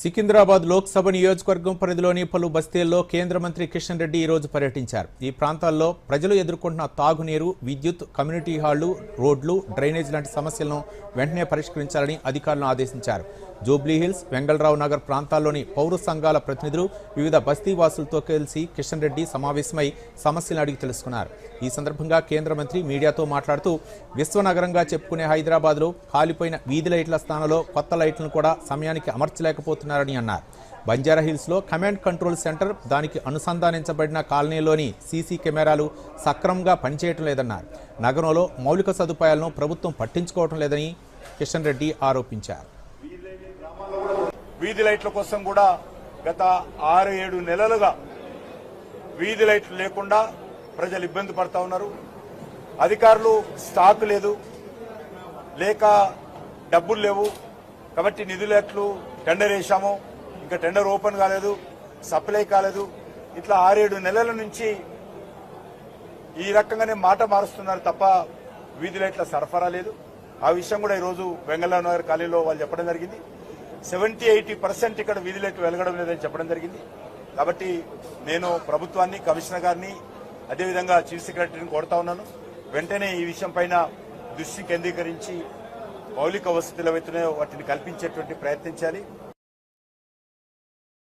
సికింద్రాబాద్ లోక్సభ నియోజకవర్గం పరిధిలోని పలు బస్తీల్లో కేంద్ర మంత్రి కిషన్ రెడ్డి ఈ రోజు పర్యటించారు. ఈ ప్రాంతాల్లో ప్రజలు ఎదుర్కొంటున్న తాగునీరు విద్యుత్ కమ్యూనిటీ హాళ్ళు రోడ్లు డ్రైనేజ్ లాంటి సమస్యలను వెంటనే పరిష్కరించాలని అధికారులను ఆదేశించారు. జూబ్లీహిల్స్ వెంగళరావు నగర్ ప్రాంతాల్లోని పౌర సంఘాల ప్రతినిధులు వివిధ బస్తీ వాసులతో కలిసి కిషన్ రెడ్డి సమావేశమై సమస్యలను అడిగి తెలుసుకున్నారు. ఈ సందర్భంగా కేంద్ర మంత్రి మీడియాతో మాట్లాడుతూ విశ్వనగరంగా చెప్పుకునే హైదరాబాద్లో కాలిపోయిన వీధి లైట్ల స్థానంలో కొత్త లైట్లను కూడా సమయానికి చేస్తున్నారని అన్నారు. బంజారా హిల్స్లో కమాండ్ కంట్రోల్ సెంటర్ దానికి అనుసంధానించబడిన కాలనీలోని సీసీ కెమెరాలు సక్రమంగా పనిచేయటం లేదన్నారు. నగరంలో మౌలిక సదుపాయాలను ప్రభుత్వం పట్టించుకోవటం లేదని కిషన్ రెడ్డి ఆరోపించారు. వీధి లైట్ల కోసం కూడా గత ఆరు ఏడు నెలలుగా వీధి లైట్లు లేకుండా ప్రజలు ఇబ్బంది పడతా ఉన్నారు. అధికారులు స్టాక్ లేదు లేక డబ్బులు లేవు. కాబట్టి నిధులట్లు టెండర్ వేశాము. ఇంకా టెండర్ ఓపెన్ కాలేదు. సప్లై కాలేదు. ఇట్లా ఆరేడు నెలల నుంచి ఈ రకంగానే మాట మారుస్తున్నారు తప్ప వీధి లైట్ల సరఫరా లేదు. ఆ విషయం కూడా ఈరోజు వెంగళరావు నగర్ ఖాళీలో వాళ్ళు చెప్పడం జరిగింది. సెవెంటీ ఎయిటీ పర్సెంట్ ఇక్కడ వీధి లైట్లు వెలగడం లేదని చెప్పడం జరిగింది. కాబట్టి నేను ప్రభుత్వాన్ని కమిషనర్ గారిని అదేవిధంగా చీఫ్ సెక్రటరీని కోరుతా ఉన్నాను. వెంటనే ఈ విషయం పైన దృష్టి కేంద్రీకరించి మౌలిక వసతులు ఏవైతున్నాయో వాటిని కల్పించేటువంటి ప్రయత్నించాలి.